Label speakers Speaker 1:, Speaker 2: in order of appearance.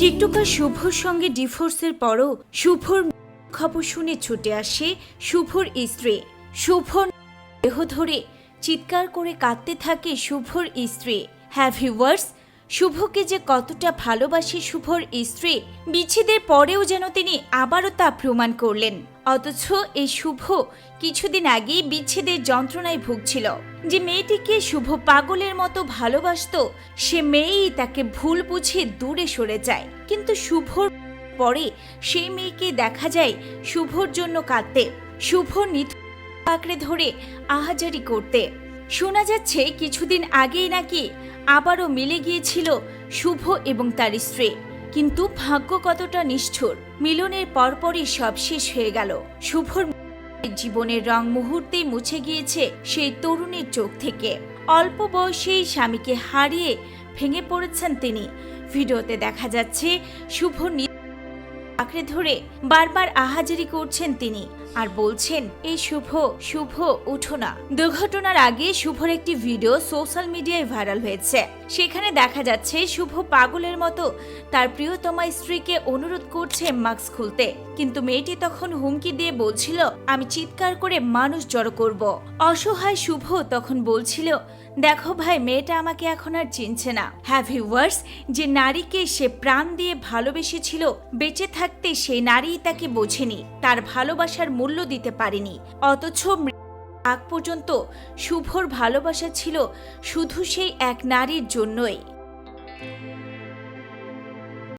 Speaker 1: TikToker শুভর সঙ্গে ডিভোর্সের পরও শুভর খবর শুনে ছুটে আসে শুভর স্ত্রী। শুভর দেহ ধরে চিৎকার করে কাঁদতে থাকে শুভর স্ত্রী। হ্যাভ ভিউয়ার্স শুভকে যে কতটা ভালোবাসে শুভর স্ত্রী, বিচ্ছেদের পরেও যেন তিনি আবারও তা প্রমাণ করলেন। অথচ এই শুভ কিছুদিন আগেই বিচ্ছেদের যন্ত্রণায় ভুগছিল। যে মেয়েটিকে শুভ পাগলের মতো ভালোবাসতো, সে মেয়েই তাকে ভুল বুঝে দূরে সরে যায়। কিন্তু শুভর পরে সেই মেয়েকে দেখা যায় শুভর জন্য কাঁদতে, শুভ নিত আঁকড়ে ধরে আহাজারি করতে। শোনা যাচ্ছে কিছুদিন আগেই নাকি আবারও মিলে গিয়েছিল শুভ এবং তার স্ত্রী। কিন্তু ভাগ্য কতটা নিষ্ঠুর, মিলনের পরপরই সব শেষ হয়ে গেল। শুভর জীবনের রং মুহূর্তেই মুছে গিয়েছে সেই তরুণীর চোখ থেকে। অল্প বয়সেই স্বামীকে হারিয়ে ভেঙে পড়েছেন তিনি। ভিডিওতে দেখা যাচ্ছে শুভ আঁকড়ে ধরে বারবার আহাজারি করছেন তিনি আর বলছেন, এই শুভ শুভ উঠো না। দুর্ঘটনার আগে শুভর একটি ভিডিও সোশ্যাল মিডিয়ায় ভাইরাল হয়েছে। সেখানে দেখা যাচ্ছে শুভ পাগলের মতো তার প্রিয়তমা স্ত্রীকে অনুরোধ করছে মাস্ক খুলতে। কিন্তু মেয়েটি তখন হুমকি দিয়ে বলছিল, আমি চিৎকার করে মানুষ জড়ো করব। অসহায় শুভ তখন বলছিল দেখো ভাই, মেয়েটা আমাকে এখন আর চিনছে না। হ্যাভ ওয়ার্স যে নারীকে সে প্রাণ দিয়ে ভালোবেসেছিল, বেঁচে থাকতে সেই নারী তাকে বোঝেনি, তার ভালোবাসার মূল্য দিতে পারেনি। অথচ আগ পর্যন্ত শুভর ভালোবাসা ছিল শুধু সেই এক নারীর জন্যই।